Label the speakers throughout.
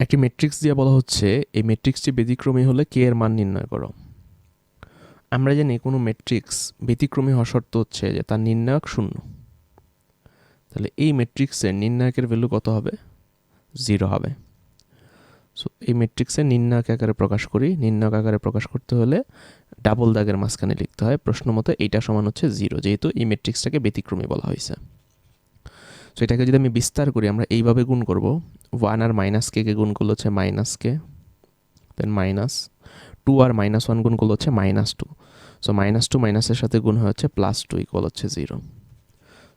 Speaker 1: একটি ম্যাট্রিক্স দিয়ে বলা হচ্ছে, এই ম্যাট্রিক্সটি ব্যতিক্রমী হলে কে এর মান নির্ণয় করো। আমরা জানি কোনো ম্যাট্রিক্স ব্যতিক্রমী হওয়ার শর্ত হচ্ছে যে তার নির্ণায়ক শূন্য। তাহলে এই ম্যাট্রিক্সের নির্ণায়কের ভ্যালু কত হবে? জিরো হবে। সো এই ম্যাট্রিক্সের নির্ণায়ক আকারে প্রকাশ করি। নির্ণায়ক আকারে প্রকাশ করতে হলে ডাবল দাগের মাঝখানে লিখতে হয়। প্রশ্ন মতো এইটা সমান হচ্ছে জিরো যেহেতু এই ম্যাট্রিক্সটাকে ব্যতিক্রমী বলা হয়েছে। সো এটাকে যদি আমি বিস্তার করি, আমরা এইভাবে গুণ করব। ওয়ান আর মাইনাস কে কে গুণ করলে হচ্ছে মাইনাস কে দেন মাইনাস টু আর মাইনাস ওয়ান গুণ করলে হচ্ছে minus two so minus two মাইনাসের সাথে গুণ হয়ে হচ্ছে প্লাস টু ইকুয়াল হচ্ছে জিরো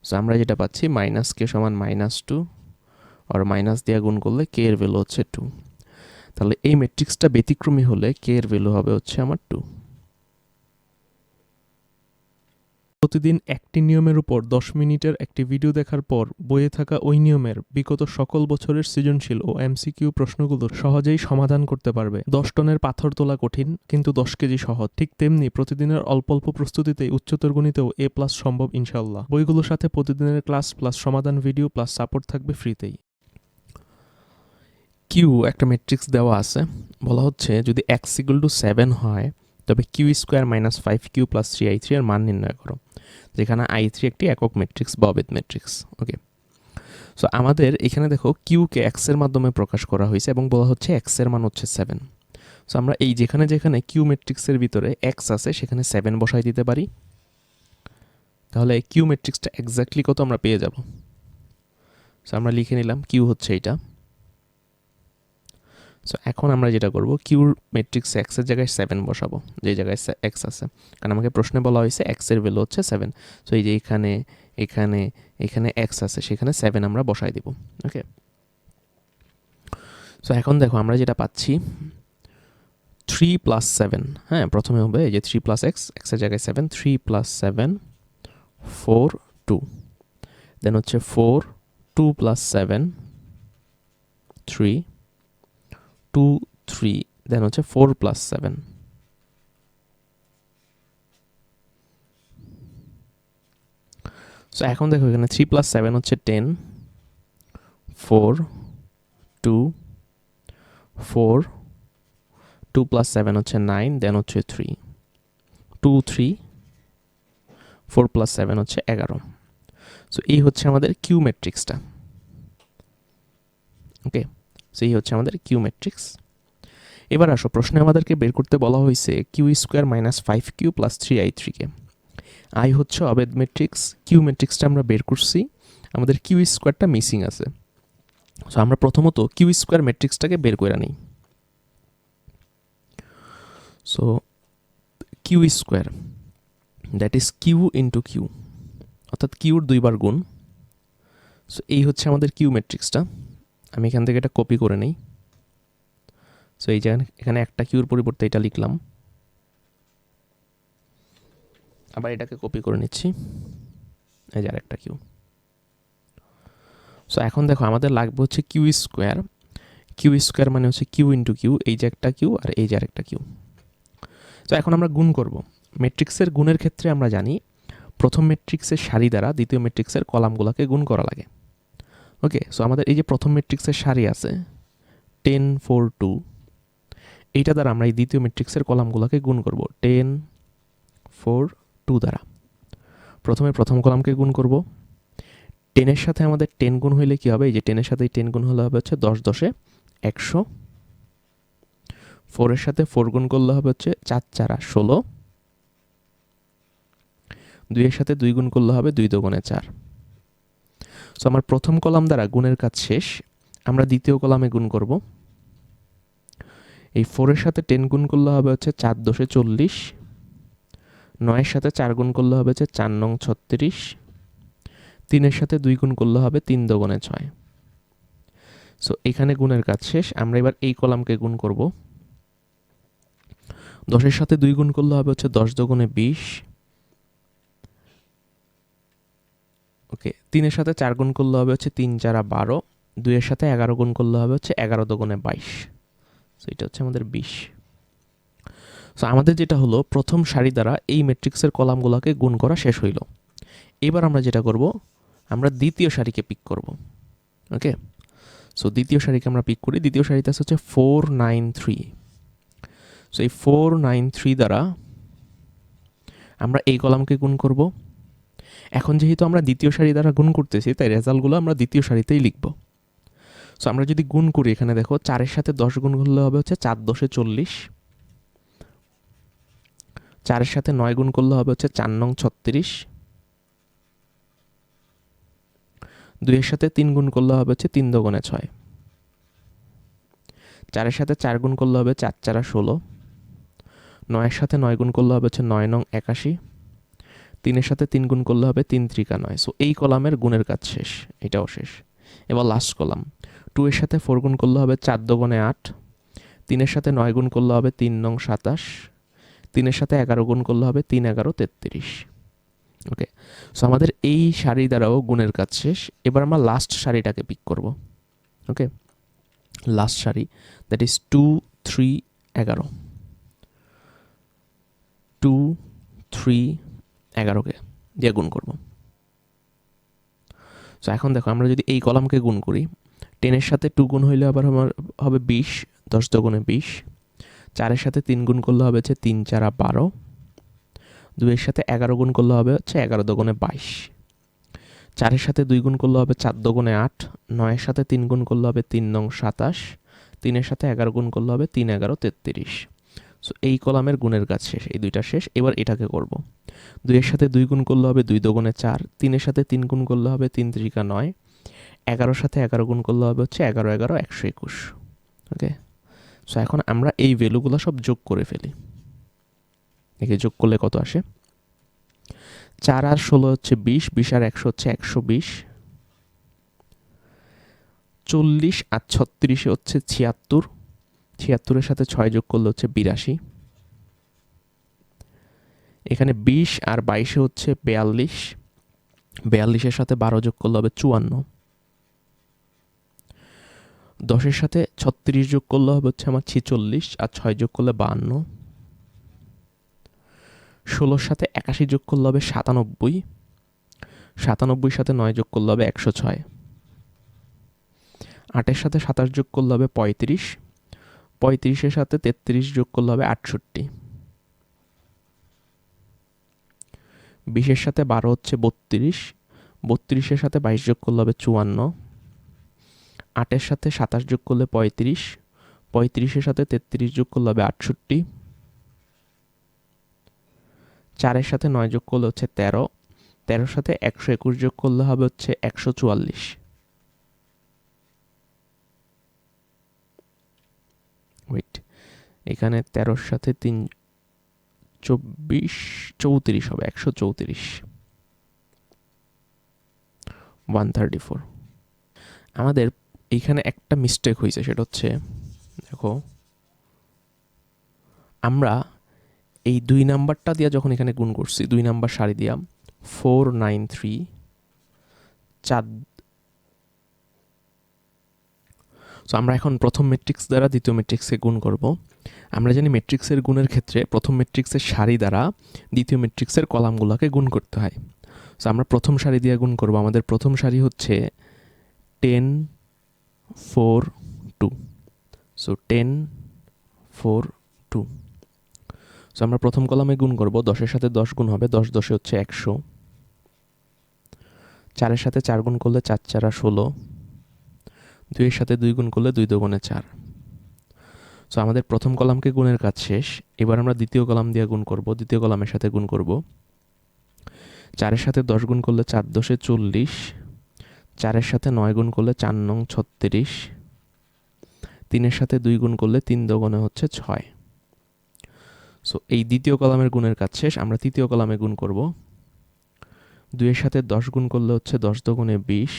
Speaker 1: সো আমরা যেটা পাচ্ছি মাইনাস কে সমান মাইনাস টু আর মাইনাস দিয়ে গুণ করলে কে এর ভ্যালু হচ্ছে টু তাহলে এই ম্যাট্রিক্সটা ব্যতিক্রমী হলে কে এর ভ্যালু হবে হচ্ছে আমার টু
Speaker 2: প্রতিদিন একটি নিয়মের উপর দশ মিনিটের একটি ভিডিও দেখার পর বইয়ে থাকা ওই নিয়মের বিগত সকল বছরের সৃজনশীল ও এমসিকিউ প্রশ্নগুলোর সহজেই সমাধান করতে পারবে। দশ টনের পাথর তোলা কঠিন, কিন্তু দশ কেজি সহজ। ঠিক তেমনি প্রতিদিনের অল্প অল্প প্রস্তুতিতেই উচ্চতর গণিতেও এ প্লাস সম্ভব ইনশাল্লাহ বইগুলোর সাথে প্রতিদিনের ক্লাস প্লাস সমাধান ভিডিও প্লাস সাপোর্ট থাকবে ফ্রিতেই।
Speaker 1: কিউ একটা ম্যাট্রিক্স দেওয়া আছে। বলা হচ্ছে, যদি এক্স ইকুয়াল টু সেভেন হয় তবে Q square minus five Q plus three I three এর মান নির্ণয় করো, যেখানে আই থ্রি একটি একক ম্যাট্রিক্স বা অবেদ ম্যাট্রিক্স ওকে সো আমাদের এখানে দেখো কিউকে এক্সের মাধ্যমে প্রকাশ করা হয়েছে এবং বলা হচ্ছে এক্সের মান হচ্ছে সেভেন সো আমরা এই যেখানে যেখানে কিউ ম্যাট্রিক্সের ভিতরে এক্স আছে, সেখানে সেভেন বসাই দিতে পারি। তাহলে কিউ ম্যাট্রিক্সটা এক্স্যাক্টলি কত আমরা পেয়ে যাব? সো আমরা লিখে নিলাম কিউ হচ্ছে এটা সো এখন আমরা যেটা করব কিউর ম্যাট্রিক্স এক্সের জায়গায় সেভেন বসাবো, যে জায়গায় এক্স আছে। কারণ আমাকে প্রশ্নে বলা হয়েছে এক্সের ভ্যালু হচ্ছে সেভেন সো এই যে এখানে এখানে এখানে এক্স আছে, সেখানে সেভেন আমরা বসাই দিব ওকে সো এখন দেখো আমরা যেটা পাচ্ছি থ্রি প্লাস সেভেন হ্যাঁ? প্রথমে হবে এই যে থ্রি প্লাস এক্স এক্সের জায়গায় seven three plus seven four two then হচ্ছে four two plus seven three two three then হচ্ছে ফোর প্লাস সেভেন সো এখন দেখো এখানে থ্রি প্লাস সেভেন হচ্ছে ten four two four two plus seven হচ্ছে nine then হচ্ছে three two three four plus seven হচ্ছে এগারো। সো এই হচ্ছে আমাদের কিউ ম্যাট্রিক্সটা ওকে সো এই হচ্ছে আমাদের কিউ ম্যাট্রিক্স। এবার আসো, প্রশ্নে আমাদেরকে বের করতে বলা হয়েছে Q square minus five Q plus three I থ্রিকে I হচ্ছে অবেদ ম্যাট্রিক্স, কিউ ম্যাট্রিক্সটা আমরা বের করছি, আমাদের কিউ স্কোয়ারটা মিসিং আছে। সো আমরা প্রথমত কিউ স্কোয়ার ম্যাট্রিক্সটাকে বের করে নিই so Q square, that is Q into Q, অর্থাৎ কিউর দুইবার গুণ। সো এই হচ্ছে আমাদের কিউ ম্যাট্রিক্সটা। আমি এখান থেকে এটা কপি করে নিই। সো এই জায়গায় এখানে একটা কিউর পরিবর্তে এটা লিখলাম। আবার এটাকে কপি করে নিচ্ছি। এই যে আরেকটা কিউ সো এখন দেখো, আমাদের লাগবে হচ্ছে কিউ স্কোয়ার কিউ স্কোয়ার মানে হচ্ছে কিউ ইন্টু কিউ এই যে একটা কিউ আর এই যে আরেকটা কিউ তো এখন আমরা গুণ করব। ম্যাট্রিক্সের গুণের ক্ষেত্রে আমরা জানি, প্রথম ম্যাট্রিক্সের সারি দ্বারা দ্বিতীয় ম্যাট্রিক্সের কলামগুলোকে গুণ করা লাগে। ওকে সো আমাদের এই যে প্রথম ম্যাট্রিক্সের সারি আছে টেন ফোর টু এইটা দ্বারা আমরা এই দ্বিতীয় ম্যাট্রিক্সের কলামগুলোকে গুণ করব। টেন ফোর টু দ্বারা। প্রথমে প্রথম কলামকে গুণ করব। টেনের সাথে আমাদের টেন গুণ হইলে কী হবে? এই যে টেনের সাথে টেন গুণ হলে হবে হচ্ছে দশ দশে একশো। ফোরের সাথে ফোর গুণ করলে হবে হচ্ছে চার চারা ষোলো। দুইয়ের সাথে দুই গুণ করলে হবে দুই দোগুণে চার। সো আমার প্রথম কলাম দ্বারা গুণের কাজ শেষ। আমরা দ্বিতীয় কলামে গুণ করব। এই ফোরের সাথে টেন গুণ করলে হবে হচ্ছে চার দশে চল্লিশ। নয়ের সাথে চার গুণ করলে হবে হচ্ছে চার নং ছত্রিশ। তিনের সাথে দুই গুণ করলে হবে তিন দোগুণে ছয়। সো এখানে গুণের কাজ শেষ। আমরা এবার এই কলামকে গুণ করব। দশের সাথে দুই গুণ করলে হবে হচ্ছে দশ দোগুণে বিশ। ওকে, তিনের সাথে চার গুণ করলে হবে হচ্ছে তিন চারা বারো, দুইয়ের সাথে এগারো গুণ করলে হবে হচ্ছে এগারো দোগুণে বাইশ। সো এটা হচ্ছে আমাদের বিশ। সো আমাদের যেটা হলো, প্রথম সারি দ্বারা এই ম্যাট্রিক্সের কলামগুলোকে গুণ করা শেষ হইল। এবার আমরা যেটা করব, আমরা দ্বিতীয় সারিকে পিক করব। ওকে? সো দ্বিতীয় সারিকে আমরা পিক করি, দ্বিতীয় সারিতে আছে হচ্ছে ফোর নাইন থ্রি সো এই ফোর নাইন থ্রি দ্বারা আমরা এই কলামকে গুণ করব। এখন যেহেতু আমরা দ্বিতীয় সারি দ্বারা গুণ করতেছি, তাই রেজাল্টগুলো আমরা দ্বিতীয় সারিতেই লিখব। সো আমরা যদি গুণ করি এখানে দেখো, চারের সাথে দশ গুণ করলে হবে হচ্ছে চার দশে চল্লিশ। চারের সাথে নয় গুণ করলে হবে হচ্ছে চার নং ছত্রিশ। দুইয়ের সাথে তিন গুণ করলে হবে হচ্ছে তিন দোগুণে ছয়। চারের সাথে চার গুণ করলে হবে চার চারা ষোলো। নয়ের সাথে নয় গুণ করলে হবে হচ্ছে নয় নং একাশি। তিনের সাথে তিন গুণ করলে হবে তিন ত্রিকা নয় সো এই কলামের গুণের কাজ শেষ, এটাও শেষ। এবার লাস্ট কলাম। টু এর সাথে ফোর গুণ করলে হবে চার দোগুণে আট। তিনের সাথে নয় গুণ করলে হবে তিন নং সাতাশ। তিনের সাথে এগারো গুণ করলে হবে তিন এগারো তেত্রিশ। ওকে সো আমাদের এই শাড়ি দ্বারাও গুণের কাজ শেষ। এবার আমরা লাস্ট শাড়িটাকে পিক করব। Okay last sari that is two three এগারো। টু থ্রি এগারোকে দিয়ে গুণ করব। সো এখন দেখো, আমরা যদি এই কলামকে গুণ করি, টেনের সাথে টু গুণ হইলে আবার আমার হবে বিশ, দশ দগুণে বিশ। চারের সাথে তিন গুণ করলে হবে হচ্ছে তিন চারা বারো। দুইয়ের সাথে এগারো গুণ করলে হবে হচ্ছে এগারো দগুণে বাইশ। চারের সাথে দুই গুণ করলে হবে চার দগুণে আট। নয়ের সাথে তিন গুণ করলে হবে তিন নং সাতাশ। তিনের সাথে এগারো গুণ করলে হবে তিন এগারো তেত্রিশ। সো এই কলামের গুণের কাজ শেষ, এই দুইটা শেষ। এবার এটাকে করব। দুইয়ের সাথে দুই গুণ করলে হবে দুই দগুণে চার, তিনের সাথে তিন গুণ করলে হবে তিন ত্রিকা নয়, এগারোর সাথে এগারো গুণ করলে হবে হচ্ছে এগারো এগারো, একশো একুশ ওকে সো এখন আমরা এই ভ্যালুগুলো সব যোগ করে ফেলি। একে যোগ করলে কত আসে? চার আর ষোলো হচ্ছে বিশ বিশ আর একশো হচ্ছে একশো বিশ। চল্লিশ আর ছত্রিশে হচ্ছে ছিয়াত্তর, ছিয়াত্তরের সাথে ছয় যোগ করলে হচ্ছে বিরাশি। এখানে বিশ আর বাইশে হচ্ছে বেয়াল্লিশ। বেয়াল্লিশের সাথে বারো যোগ করলে হবে চুয়ান্ন। দশের সাথে ছত্রিশ যোগ করলে হবে হচ্ছে আমার ছিচল্লিশ আর ছয় যোগ করলে বাহান্ন। ষোলোর সাথে একাশি যোগ করলে হবে সাতানব্বই। সাতানব্বইর সাথে নয় যোগ করলে হবে একশো ছয়। আটের সাথে সাতাশ যোগ করলে হবে পঁয়ত্রিশ। পঁয়ত্রিশের সাথে তেত্রিশ যোগ করলে হবে আটষট্টি। বিশের সাথে বারো হচ্ছে বত্রিশ, বত্রিশের সাথে বাইশ যোগ করলে হবে চুয়ান্ন, আটের সাথে সাতাশ যোগ করলে পঁয়ত্রিশ, পঁয়ত্রিশের সাথে তেত্রিশ যোগ করলে হবে আটষট্টি, চারের সাথে নয় যোগ করলে হচ্ছে তেরো, তেরোর সাথে একশো একুশ যোগ করলে হবে হচ্ছে একশো চুয়াল্লিশ। ওয়েট এখানে তেরোর সাথে তিন চব্বিশ, চৌত্রিশ হবে, একশো চৌত্রিশ। ওয়ান থার্টি ফোর আমাদের এইখানে একটা মিস্টেক হয়েছে, সেটা হচ্ছে, দেখো, আমরা এই দুই নাম্বারটা দিয়া যখন এখানে গুণ করছি, দুই নাম্বার সারি দিয়া ফোর নাইন থ্রি চার সো আমরা এখন প্রথম ম্যাট্রিক্স দ্বারা দ্বিতীয় ম্যাট্রিক্সে গুণ করব। আমরা জানি ম্যাট্রিক্সের গুণের ক্ষেত্রে প্রথম ম্যাট্রিক্সের সারি দ্বারা দ্বিতীয় ম্যাট্রিক্সের কলামগুলোকে গুণ করতে হয়। সো আমরা প্রথম সারি দিয়ে গুণ করব। আমাদের প্রথম সারি হচ্ছে ten four two so ten four two so আমরা প্রথম কলামে গুণ করব। দশের সাথে দশ গুণ হবে। দশ দশে হচ্ছে একশো। চারের সাথে চার গুণ করলে চার চারা ষোলো। দুইয়ের সাথে দুই গুণ করলে দুই দোগুণে চার। সো আমাদের প্রথম কলামকে গুণের কাজ শেষ। এবার আমরা দ্বিতীয় কলাম দিয়ে গুণ করব, দ্বিতীয় কলামের সাথে গুণ করব। চারের সাথে দশ গুণ করলে চার দশে চল্লিশ। চারের সাথে নয় গুণ করলে চার নং ছত্রিশ। তিনের সাথে দুই গুণ করলে তিন দোগুণে হচ্ছে ছয়। সো এই দ্বিতীয় কলামের গুণের কাজ শেষ, আমরা তৃতীয় কলামে গুণ করব। দুইয়ের সাথে দশ গুণ করলে হচ্ছে দশ দোগুণে বিশ।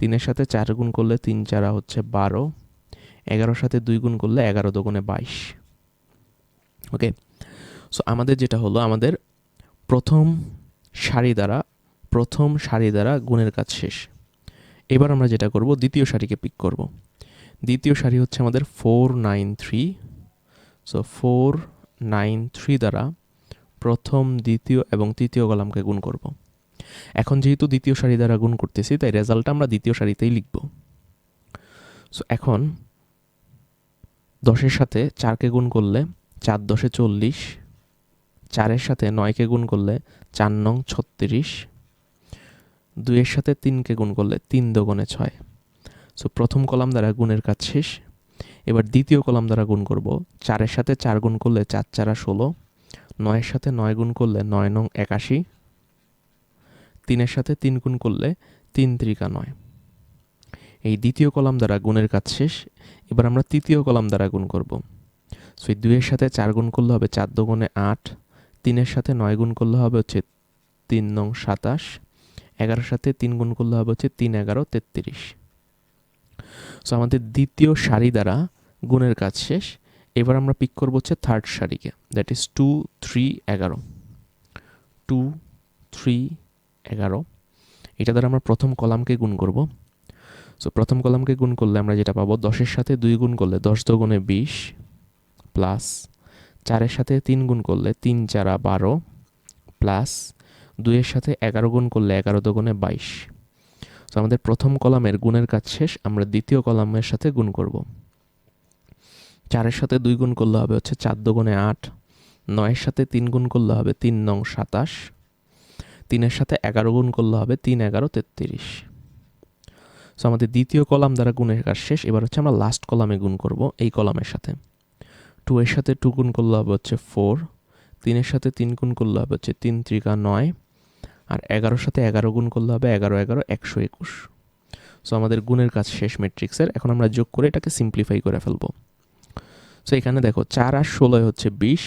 Speaker 1: তিনের সাথে চার গুণ করলে তিন চারা হচ্ছে বারো। এগারোর সাথে দুই গুণ করলে এগারো দোগুণে বাইশ। ওকে? সো আমাদের যেটা হলো, আমাদের প্রথম সারি দ্বারা, প্রথম সারি দ্বারা গুণের কাজ শেষ। এবার আমরা যেটা করব, দ্বিতীয় সারিকে পিক করব। দ্বিতীয় সারি হচ্ছে আমাদের four nine three so four nine three দ্বারা প্রথম, দ্বিতীয় এবং তৃতীয় কলামকে গুণ করব। এখন যেহেতু দ্বিতীয় সারি দ্বারা গুণ করতেছি, তাই রেজাল্টটা আমরা দ্বিতীয় সারিতেই লিখব। সো এখন দশের সাথে চারকে গুণ করলে চার দশে চল্লিশ, চারের সাথে নয়কে গুণ করলে চার নং ছত্রিশ, দুইয়ের সাথে তিনকে গুণ করলে তিন দোগুণে ছয়। সো প্রথম কলাম দ্বারা গুণের কাজ শেষ। এবার দ্বিতীয় কলাম দ্বারা গুণ করব। চারের সাথে চার গুণ করলে চার, চারা ষোলো, নয়ের সাথে নয় গুণ করলে নয় নং একাশি তিনের সাথে তিন গুণ করলে তিন ত্রিকা নয়। এই দ্বিতীয় কলাম দ্বারা গুণের কাজ শেষ। এবার আমরা তৃতীয় কলাম দ্বারা গুণ করব। সো দুইয়ের সাথে চার গুণ করলে হবে চার দোগুণে আট। তিনের সাথে নয় গুণ করলে হবে হচ্ছে তিন নং সাতাশ। এগারোর সাথে তিন গুণ করলে হবে হচ্ছে তিন এগারো তেত্রিশ। সো আমাদের দ্বিতীয় সারি দ্বারা গুণের কাজ শেষ। এবার আমরা পিক করব হচ্ছে থার্ড সারিকে। দ্যাট ইজ টু থ্রি এগারো। টু থ্রি এগারো। এটা দ্বারা আমরা প্রথম কলামকে গুণ করব। সো প্রথম কলামকে গুণ করলে আমরা যেটা পাবো, দশের সাথে দুই গুণ করলে দশ দোগুণে বিশ প্লাস চারের সাথে তিন গুণ করলে তিন চারা বারো প্লাস দুইয়ের সাথে এগারো গুণ করলে এগারো দোগুণে বাইশ। তো আমাদের প্রথম কলামের গুণের কাজ শেষ, আমরা দ্বিতীয় কলামের সাথে গুণ করব। চারের সাথে দুই গুণ করলে হবে হচ্ছে চার দোগুণে আট, নয়ের সাথে তিন গুণ করলে হবে তিন নং সাতাশ তিনের সাথে এগারো গুণ করলে হবে তিন এগারো তেত্রিশ। সো আমাদের দ্বিতীয় কলাম দ্বারা গুণের কাজ শেষ। এবার হচ্ছে আমরা লাস্ট কলামে গুণ করব এই কলামের সাথে। টু এর সাথে টু গুণ করলে হবে হচ্ছে ফোর তিনের সাথে তিন গুণ করলে হবে হচ্ছে তিন ত্রিকা নয়, আর এগারোর সাথে এগারো গুণ করলে হবে এগারো এগারো একশো একুশ। সো আমাদের গুণের কাজ শেষ ম্যাট্রিক্সের এখন আমরা যোগ করে এটাকে সিম্পলিফাই করে ফেলব। সো এখানে দেখো, চার আর ষোলোয় হচ্ছে বিশ,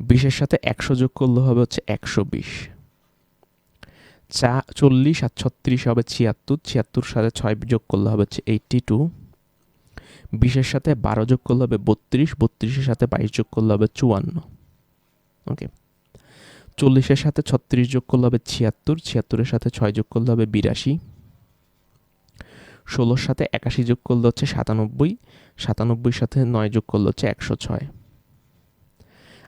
Speaker 1: বিশের সাথে একশো যোগ করলে হবে হচ্ছে একশো বিশ। চা, চল্লিশ আর ছত্রিশ হবে ছিয়াত্তর ছিয়াত্তর সাথে ছয় যোগ করলে হবে হচ্ছে এইট্টি টু বিশের সাথে বারো যোগ করলে হবে বত্রিশ, বত্রিশের সাথে বাইশ যোগ করলে হবে চুয়ান্ন। ওকে চল্লিশের সাথে ছত্রিশ যোগ করলে হবে ছিয়াত্তর, ছিয়াত্তরের সাথে ছয় যোগ করলে হবে বিরাশি। ষোলোর সাথে একাশি যোগ করলে হচ্ছে সাতানব্বই, সাতানব্বইয়ের সাথে নয় যোগ করলে হচ্ছে একশো ছয়।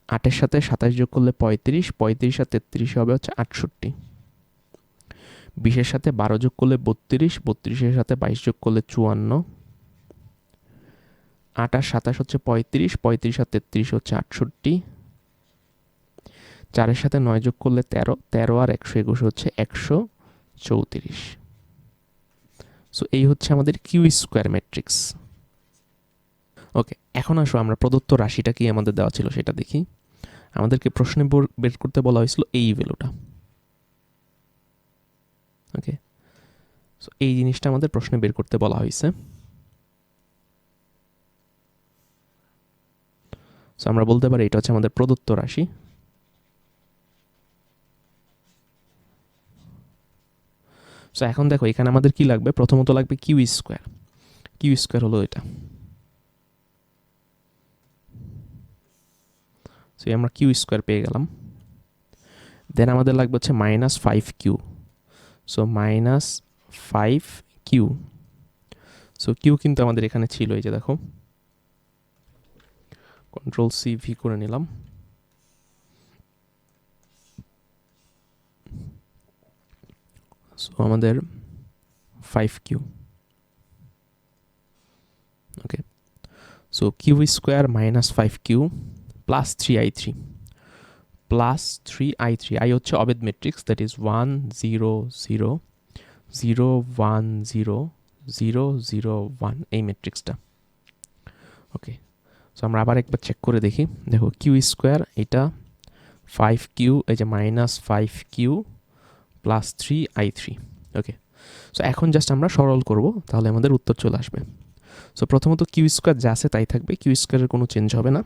Speaker 1: আটের সাথে সাতাশ যোগ করলে পঁয়ত্রিশ পঁয়ত্রিশ আর তেত্রিশ হবে হচ্ছে আটষট্টি। বিশের সাথে বারো যোগ করলে বত্রিশ, বত্রিশের সাথে বাইশ যোগ করলে চুয়ান্ন। আট আর সাতাশ হচ্ছে পঁয়ত্রিশ পঁয়ত্রিশ আর তেত্রিশ হচ্ছে আটষট্টি। চারের সাথে নয় যোগ করলে তেরো তেরো আর একশো একুশ হচ্ছে একশো চৌত্রিশ। সো এই হচ্ছে আমাদের কিউ স্কোয়ার ম্যাট্রিক্স। ওকে, এখন আসো, আমরা প্রদত্ত রাশিটা কি আমাদের দেওয়া ছিল সেটা দেখি। আমাদেরকে প্রশ্নে বের করতে বলা হয়েছিল এই ভ্যালুটা। ওকে সো এই জিনিসটা আমাদের প্রশ্নে বের করতে বলা হয়েছে। সো আমরা বলতে পারি এটা হচ্ছে আমাদের প্রদত্ত রাশি। সো এখন দেখো, এখানে আমাদের কি লাগবে? প্রথমত লাগবে কিউ স্কোয়ার কিউ স্কোয়ার হলো এটা। সো আমরা কিউ স্কোয়ার পেয়ে গেলাম। দেন আমাদের লাগবে হচ্ছে minus five Q so minus five Q so Q কিন্তু আমাদের এখানে ছিল, এই যে দেখো। কন্ট্রোল সি ভি করে নিলাম। সো আমাদের five Q okay so Q square minus five Q plus three I three plus three I three I হচ্ছে অবেদ matrix that is one zero zero zero one zero zero zero one এই মেট্রিক্সটা ওকে so আমরা আবার একবার check করে দেখি। দেখো Q square এটা ফাইভ কিউ এই যে minus five Q plus three I three okay so এখন জাস্ট আমরা সরল করব, তাহলে আমাদের উত্তর চলে আসবে। সো প্রথমত কিউ স্কোয়ার যা আছে তাই থাকবে কিউ স্কোয়ারের কোনো চেঞ্জ হবে না।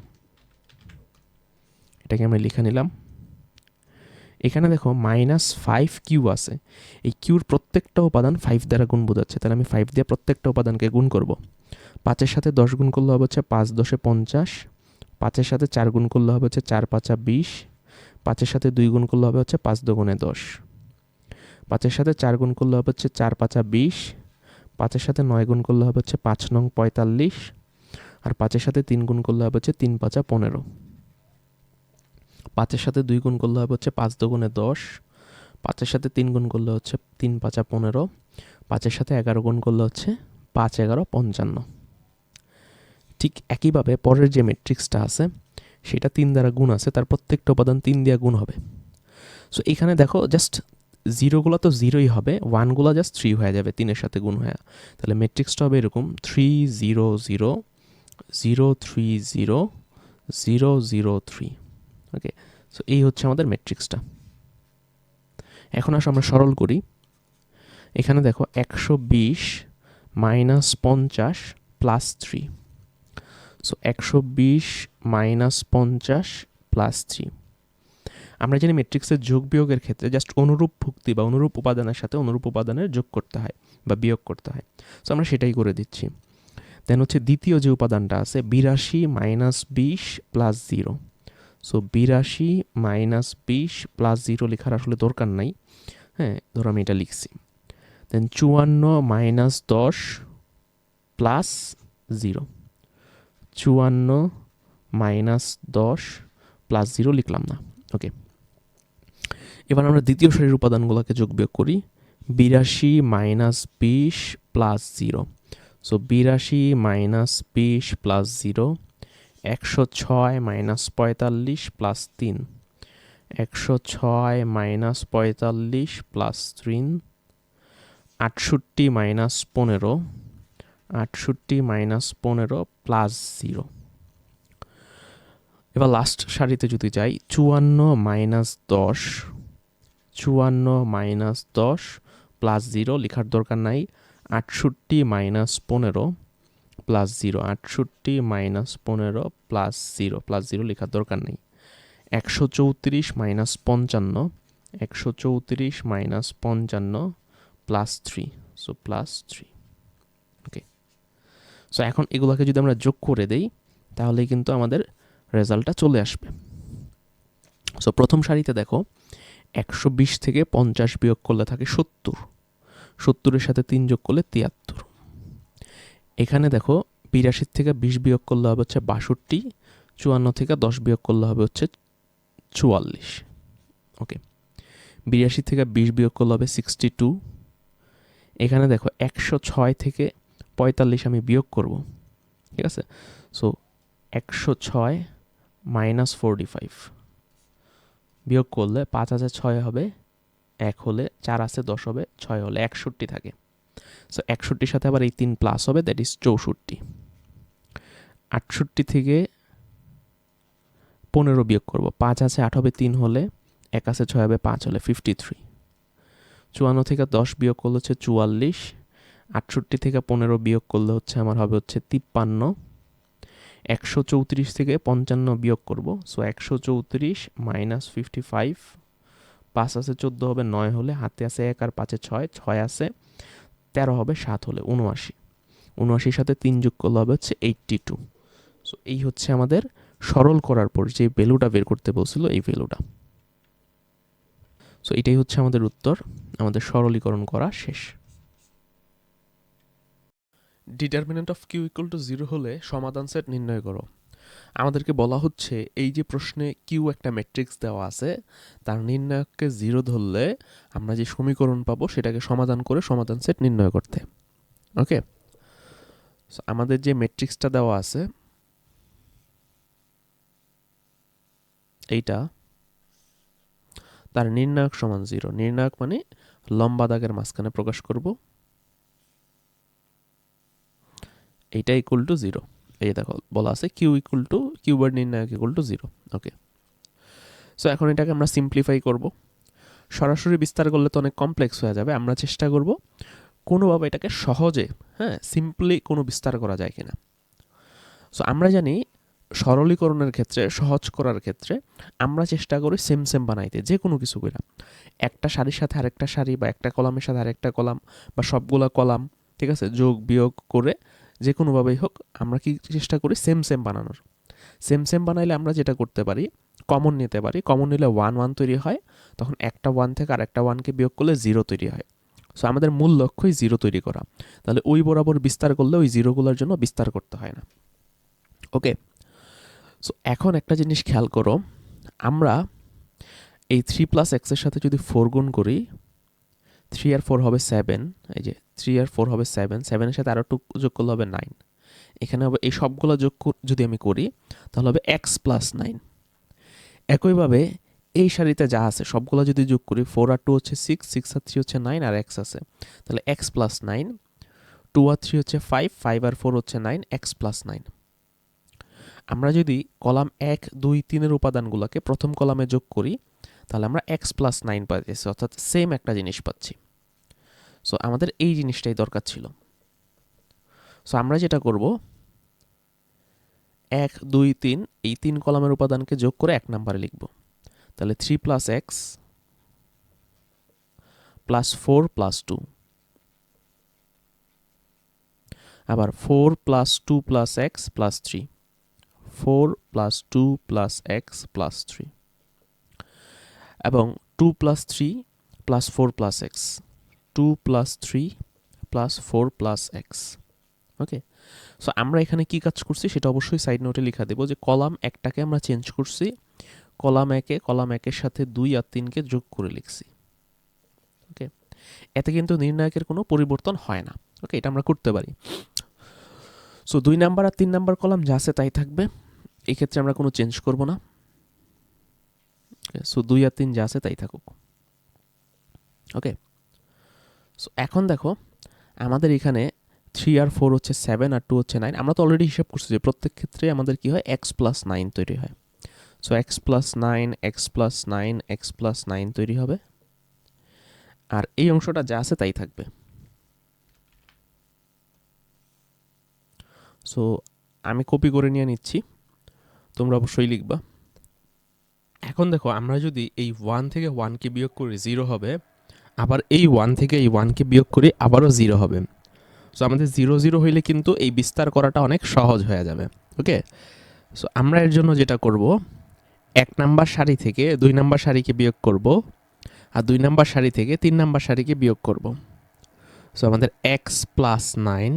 Speaker 1: এটাকে আমরা লিখে নিলাম। এখানে দেখো মাইনাস ফাইভ কিউ আছে। এই কিউর প্রত্যেকটা উপাদান ফাইভ দ্বারা গুণ বোঝাচ্ছে। তাহলে আমি ফাইভ দিয়ে প্রত্যেকটা উপাদানকে গুণ করব। পাঁচের সাথে দশ গুণ করলে হবে হচ্ছে পাঁচ দশে পঞ্চাশ। পাঁচের সাথে চার গুণ করলে হবে হচ্ছে চার পাঁচা বিশ। পাঁচের সাথে দুই গুণ করলে হবে হচ্ছে পাঁচ দুগুণে দশ। পাঁচের সাথে চার গুণ করলে হবে হচ্ছে চার পাঁচা বিশ। পাঁচের সাথে নয় গুণ করলে হবে হচ্ছে পাঁচ নং পঁয়তাল্লিশ। আর পাঁচের সাথে তিন গুণ করলে হবে হচ্ছে তিন পাঁচা পনেরো। পাঁচের সাথে দুই গুণ করলে হবে হচ্ছে পাঁচ দুগুণে দশ। পাঁচের সাথে তিন গুণ করলে হচ্ছে তিন পাঁচা পনেরো। পাঁচের সাথে এগারো গুণ করলে হচ্ছে পাঁচ এগারো পঞ্চান্ন। ঠিক একইভাবে পরের যে ম্যাট্রিক্সটা আছে, সেটা তিন দ্বারা গুণ আছে, তার প্রত্যেকটা উপাদান তিন দিয়ে গুণ হবে। সো এখানে দেখো জাস্ট জিরোগুলো তো জিরোই হবে, ওয়ানগুলো জাস্ট থ্রি হয়ে যাবে, তিনের সাথে গুণ হয়ে। তাহলে ম্যাট্রিক্সটা হবে এরকম three zero zero zero three zero zero zero three okay so এই হচ্ছে আমাদের ম্যাট্রিক্সটা এখন আসো আমরা সরল করি। এখানে দেখো একশো বিশ মাইনাস পঞ্চাশ প্লাস থ্রি সো একশো বিশ মাইনাস পঞ্চাশ প্লাস থ্রি আমরা জানি ম্যাট্রিক্সের যোগ বিয়োগের ক্ষেত্রে জাস্ট অনুরূপ ভুক্তি বা অনুরূপ উপাদানের সাথে অনুরূপ উপাদানের যোগ করতে হয় বা বিয়োগ করতে হয়। সো আমরা সেটাই করে দিচ্ছি। দেন হচ্ছে দ্বিতীয় যে উপাদানটা আছে, বিরাশি মাইনাস বিশ প্লাস জিরো সো বিরাশি মাইনাস বিশ প্লাস জিরো লেখার আসলে দরকার নাই। হ্যাঁ ধরো আমি এটা লিখছি। দেন চুয়ান্ন মাইনাস দশ প্লাস জিরো চুয়ান্ন মাইনাস দশ প্লাস জিরো লিখলাম না। ওকে এবার আমরা দ্বিতীয় সারির উপাদানগুলোকে যোগ বিয়োগ করি। বিরাশি মাইনাস বিশ প্লাস জিরো সো বিরাশি মাইনাস বিশ প্লাস জিরো একশো ছয় মাইনাস পঁয়তাল্লিশ প্লাস তিন। একশো ছয় মাইনাস পঁয়তাল্লিশ প্লাস তিন। আটষট্টি মাইনাস পনেরো। আটষট্টি মাইনাস পনেরো প্লাস জিরো। এবার লাস্ট সারিতে যদি যাই, চুয়ান্ন মাইনাস দশ। চুয়ান্ন মাইনাস দশ প্লাস জিরো, লেখার দরকার নাই। আটষট্টি মাইনাস পনেরো। প্লাস জিরো আটষট্টি মাইনাস পনেরো প্লাস জিরো প্লাস জিরো লেখার দরকার নেই। একশো চৌত্রিশ মাইনাস পঞ্চান্ন, একশো চৌত্রিশ মাইনাস পঞ্চান্ন plus three so plus three okay so এখন এগুলোকে যদি আমরা যোগ করে দেই, তাহলে কিন্তু আমাদের রেজাল্টটা চলে আসবে। সো প্রথম সারিতে দেখো, একশো বিশ থেকে পঞ্চাশ বিয়োগ করলে থাকে সত্তর। সত্তরের সাথে তিন যোগ করলে তিয়াত্তর। এখানে দেখো বিরাশির থেকে বিশ বিয়োগ করলে হবে হচ্ছে বাষট্টি, চুয়ান্ন থেকে দশ বিয়োগ করলে হবে হচ্ছে চুয়াল্লিশ। ওকে। বিরাশি থেকে বিশ বিয়োগ করলে হবে সিক্সটি টু। এখানে দেখো একশো ছয় থেকে পঁয়তাল্লিশ আমি বিয়োগ করব। ঠিক আছে? সো একশো ছয় মাইনাস ফোরটি ফাইভ। বিয়োগ করলে পাঁচ হাজার ছয় হবে, এক হলে চার আছে, দশ হবে, ছয় হলে একষট্টি থাকে। সো একষট্টির সাথে আবার এই তিন প্লাস হবে দ্যাট ইজ চৌষট্টি। আটষট্টি থেকে পনেরো বিয়োগ করব, পাঁচ আছে আট হবে তিন হলে, এক আছে ছয় হবে পাঁচ হলে ফিফটি থ্রি চুয়ান্ন থেকে দশ বিয়োগ করলে হচ্ছে চুয়াল্লিশ, আটষট্টি থেকে পনেরো বিয়োগ করলে হচ্ছে আমার হবে হচ্ছে তিপ্পান্ন। একশো চৌত্রিশ থেকে পঞ্চান্ন বিয়োগ করব সো একশো চৌত্রিশ মাইনাস ফিফটি ফাইভ পাঁচ আছে চোদ্দ হবে নয় হলে, হাতে আছে এক আর পাঁচে ছয় ছয় আছে তেরো হবে, সাত হলে উনআশি। উনআশির সাথে তিন যোগ করলে হবে হচ্ছে এইট্টি টু সো এই হচ্ছে আমাদের সরল করার পর যে ভ্যালুটা বের করতে বলছিল, এই ভ্যালুটা সো এটাই হচ্ছে আমাদের উত্তর, আমাদের সরলীকরণ করা শেষ। Determinant of Q equal to zero হলে সমাধান সেট নির্ণয় করো। আমাদেরকে বলা হচ্ছে, এই যে প্রশ্নে কিউ একটা ম্যাট্রিক্স দেওয়া আছে, তার নির্ণায়ককে জিরো ধরলে আমরা যে সমীকরণ পাবো সেটাকে সমাধান করে সমাধান সেট নির্ণয় করতে। ওকে আমাদের যে ম্যাট্রিক্সটা দেওয়া আছে, এইটা, তার নির্ণায়ক সমান জিরো নির্ণায়ক মানে লম্বা দাগের মাঝখানে প্রকাশ করব। এইটা ইকুয়াল টু জিরো এই দেখো, বলা আছে কিউ ইকুয়াল টু কিউবার নির্ণায়ক equal to zero okay so এখন এটাকে আমরা সিম্পলিফাই করব। সরাসরি বিস্তার করলে তো অনেক কমপ্লেক্স হয়ে যাবে। আমরা চেষ্টা করব কোনোভাবে এটাকে সহজে হ্যাঁ সিম্পলি কোনো বিস্তার করা যায় কিনা। সো আমরা জানি সরলীকরণের ক্ষেত্রে, সহজ করার ক্ষেত্রে আমরা চেষ্টা করি সেম সেম বানাইতে, যে কোনো কিছু কইরা। একটা সারির সাথে আরেকটা সারি বা একটা কলামের সাথে আরেকটা কলাম বা সবগুলা কলাম, ঠিক আছে, যোগ বিয়োগ করে যে কোনোভাবেই হোক, আমরা কি চেষ্টা করি সেম সেম বানানোর। সেম সেম বানাইলে আমরা যেটা করতে পারি কমন নিতে পারি। কমন নিলে ওয়ান ওয়ান তৈরি হয়, তখন একটা ওয়ান থেকে আর একটা ওয়ানকে বিয়োগ করলে জিরো তৈরি হয়। সো আমাদের মূল লক্ষ্যই জিরো তৈরি করা। তাহলে ওই বরাবর বিস্তার করলে ওই জিরোগুলোর জন্য বিস্তার করতে হয় না। ওকে সো এখন একটা জিনিস খেয়াল করো। আমরা এই থ্রি প্লাস এক্সের সাথে যদি ফোর গুণ করি থ্রি আর ফোর হবে সেভেন এই যে থ্রি আর ফোর হবে সেভেন সেভেনের সাথে আরও টু যোগ করলে হবে নাইন এখানে হবে, এই সবগুলো যোগ যদি আমি করি, তাহলে হবে এক্স প্লাস নাইন একইভাবে এই সারিতে যা আছে, সবগুলো যদি যোগ করি ফোর আর টু হচ্ছে সিক্স সিক্স আর থ্রি হচ্ছে নাইন আর এক্স আছে। তাহলে এক্স প্লাস নাইন টু আর থ্রি হচ্ছে ফাইভ ফাইভ আর ফোর হচ্ছে নাইন এক্স প্লাস নাইন আমরা যদি কলাম এক, দুই, তিনের উপাদানগুলোকে প্রথম কলামে যোগ করি তাহলে আমরা এক্স প্লাস নাইন পাচ্ছি অর্থাৎ সেম একটা জিনিস পাচ্ছি। সো আমাদের এই জিনিসটাই দরকার ছিল। সো আমরা যেটা করব, এক, দুই, তিন, এই তিন কলামের উপাদানকে যোগ করে এক নাম্বারে লিখব। তাহলে three plus X plus four plus two আবার four plus two plus X plus three four plus two plus X plus three এবং two plus three plus four plus X two plus three plus four plus X okay so আমরা এখানে কি কাজ করছি সেটা অবশ্যই side নোটে লেখা দেবো যে কলাম একটাকে আমরা চেঞ্জ করছি। কলাম একে কলাম একের সাথে দুই আর তিনকে যোগ করে লিখছি। ওকে এতে কিন্তু নির্ণায়কের কোনো পরিবর্তন হয় না। ওকে এটা আমরা করতে পারি। সো দুই নাম্বার আর তিন নাম্বার কলাম যা আছে তাই থাকবে। এক্ষেত্রে আমরা কোনো চেঞ্জ করব না। সো দুই আর তিন যা আছে তাই থাকুক। ওকে সো এখন দেখো, আমাদের এখানে থ্রি আর ফোর হচ্ছে সেভেন আর টু হচ্ছে নাইন আমরা তো অলরেডি হিসাব করছি যে প্রত্যেক ক্ষেত্রে আমাদের কি হয়? এক্স প্লাস নাইন তৈরি হয়। So X plus nine X plus nine X plus nine তৈরি হবে। আর এই অংশটা যা আছে তাই থাকবে। সো আমি কপি করে নিয়ে নিচ্ছি। তোমরা অবশ্যই লিখবা। এখন দেখো, আমরা যদি এই ওয়ান থেকে ওয়ানকে বিয়োগ করি জিরো হবে, আবার এই ওয়ান থেকে এই ওয়ানকে বিয়োগ করি, আবারও জিরো হবে। সো আমাদের জিরো জিরো হইলে কিন্তু এই বিস্তার করাটা অনেক সহজ হয়ে যাবে ওকে সো আমরা এর জন্য যেটা করব, এক নাম্বার সারি থেকে দুই নাম্বার সারিকে বিয়োগ করব, আর দুই নাম্বার সারি থেকে তিন নাম্বার সারিকে বিয়োগ করব। সো আমাদের এক্স প্লাস নাইন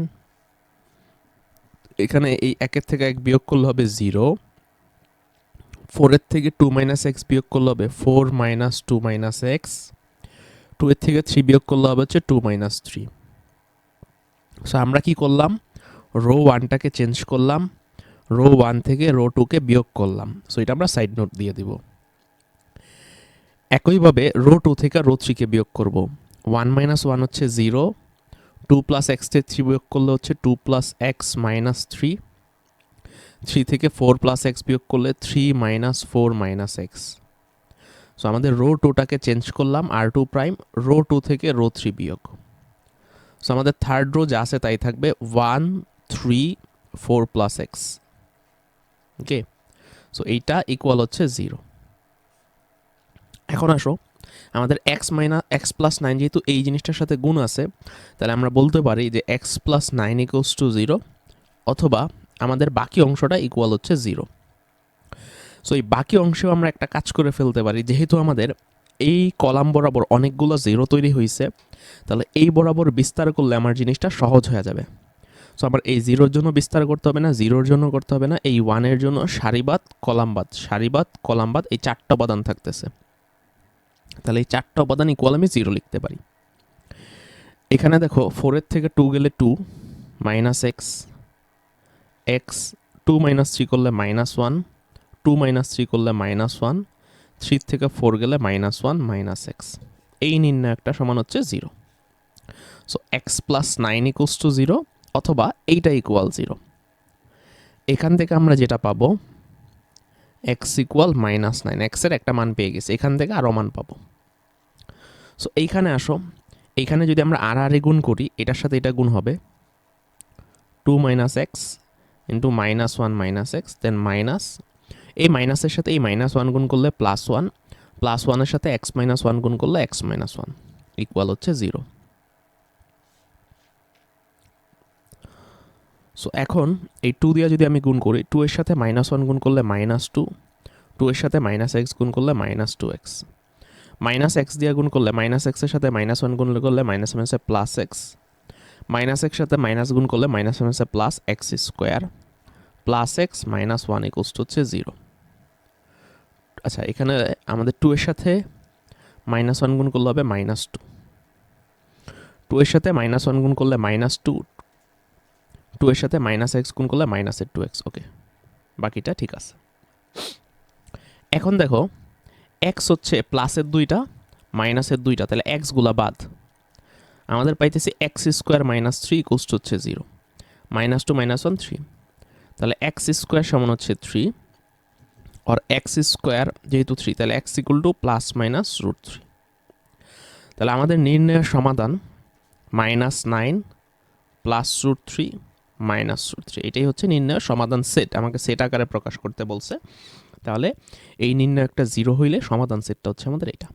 Speaker 1: এখানে এই একের থেকে এক বিয়োগ করলে হবে জিরো ফোরের থেকে টু মাইনাস এক্স বিয়োগ করলে হবে four minus two minus X two এর থেকে থ্রি বিয়োগ করলে হবে হচ্ছে টু মাইনাস থ্রি সো আমরা কি করলাম? রো ওয়ানটাকে চেঞ্জ করলাম রো ওয়ান থেকে রো টুকে বিয়োগ করলাম। সো এটা আমরা সাইড নোট দিয়ে দিব। একইভাবে রো টু থেকে রো থ্রিকে বিয়োগ করব। ওয়ান মাইনাস ওয়ান হচ্ছে জিরো টু প্লাস এক্স থেকে থ্রি বিয়োগ করলে হচ্ছে two plus X minus three three থেকে ফোর প্লাস এক্স বিয়োগ করলে three minus four minus X so আমাদের রো টুটাকে চেঞ্জ করলাম আর টু প্রাইম রো টু থেকে রো থ্রি বিয়োগ। সো আমাদের থার্ড রো যা আছে তাই থাকবে one three four plus X okay so এইটা ইকুয়াল হচ্ছে জিরো এখন আসো, আমাদের X minus X plus nine যেহেতু এই জিনিসটার সাথে গুণ আছে, তাহলে আমরা বলতে পারি যে X plus nine equals to zero অথবা আমাদের বাকি অংশটা ইকুয়াল হচ্ছে জিরো সো এই বাকি অংশেও আমরা একটা কাজ করে ফেলতে পারি, যেহেতু আমাদের এই কলাম বরাবর অনেকগুলো জিরো তৈরি হয়েছে তাহলে এই বরাবর বিস্তার করলে আমার জিনিসটা সহজ হয়ে যাবে। সো আমার এই জিরোর জন্য বিস্তার করতে হবে না জিরোর জন্য করতে হবে না, এই ওয়ানের জন্য সারিবাদ, কলামবাদ সারিবাদ, কলামবাদ, এই চারটা উপাদান থাকতেছে। তাহলে এই চারটা উপাদান ইকুয়াল আমি জিরো লিখতে পারি। এখানে দেখো ফোরের থেকে টু গেলে two minus X X two minus three করলে minus one two minus three করলে মাইনাস ওয়ান থ্রি থেকে ফোর গেলে মাইনাস ওয়ান মাইনাস এক্স এই নির্ণায়কটা সমান হচ্ছে zero so X plus nine equals to zero অথবা এইটা ইকুয়াল জিরো এখান থেকে আমরা যেটা পাবো এক্স ইকুয়াল মাইনাস নাইন এক্সের একটা মান পেয়ে গেছি, এখান থেকে আরও মান পাবো। সো এইখানে আসো, এইখানে যদি আমরা আর আর গুণ করি, এটার সাথে এটা গুণ হবে। Two minus X into minus one minus X then minus এই মাইনাসের সাথে এই মাইনাস ওয়ান গুণ করলে প্লাস ওয়ান প্লাস ওয়ানের সাথে এক্স মাইনাস ওয়ান গুণ করলে এক্স মাইনাস ওয়ান ইকুয়াল হচ্ছে জিরো সো এখন এই টু দিয়ে যদি আমি গুণ করি টু এর সাথে মাইনাস ওয়ান গুণ করলে মাইনাস টু টু এর সাথে মাইনাস এক্স গুণ করলে minus two X minus X দিয়ে গুণ করলে মাইনাস এক্সের সাথে মাইনাস ওয়ান গুণ করলে মাইনাস মাইনাসে প্লাস এক্স মাইনাস এক্স সাথে মাইনাস গুণ করলে মাইনাস মাইনাসে plus X square plus X minus one equals to হচ্ছে জিরো আচ্ছা এখানে আমাদের টু এর সাথে মাইনাস ওয়ান গুণ করলে হবে মাইনাস টু টু এর সাথে মাইনাস ওয়ান গুণ করলে মাইনাস টু টু এর সাথে মাইনাস এক্স গুণ করলে মাইনাসের টু এক্স ওকে বাকিটা ঠিক আছে। এখন দেখো এক্স হচ্ছে প্লাসের দুইটা মাইনাসের দুইটা, তাহলে এক্সগুলা বাদ। আমাদের পাইতেছি X square minus three equals to হচ্ছে zero minus two minus one three তাহলে এক্স স্কোয়ার সমান হচ্ছে থ্রি আর এক্স স্কোয়ার যেহেতু থ্রি তাহলে X equal to plus minus root three তাহলে আমাদের নির্ণয়ের সমাধান minus nine plus root three minus root three এটাই হচ্ছে নির্ণয়ের সমাধান সেট আমাকে সেট আকারে প্রকাশ করতে বলছে। তাহলে এই নির্ণয় একটা জিরো হইলে সমাধান সেটটা হচ্ছে আমাদের এটা।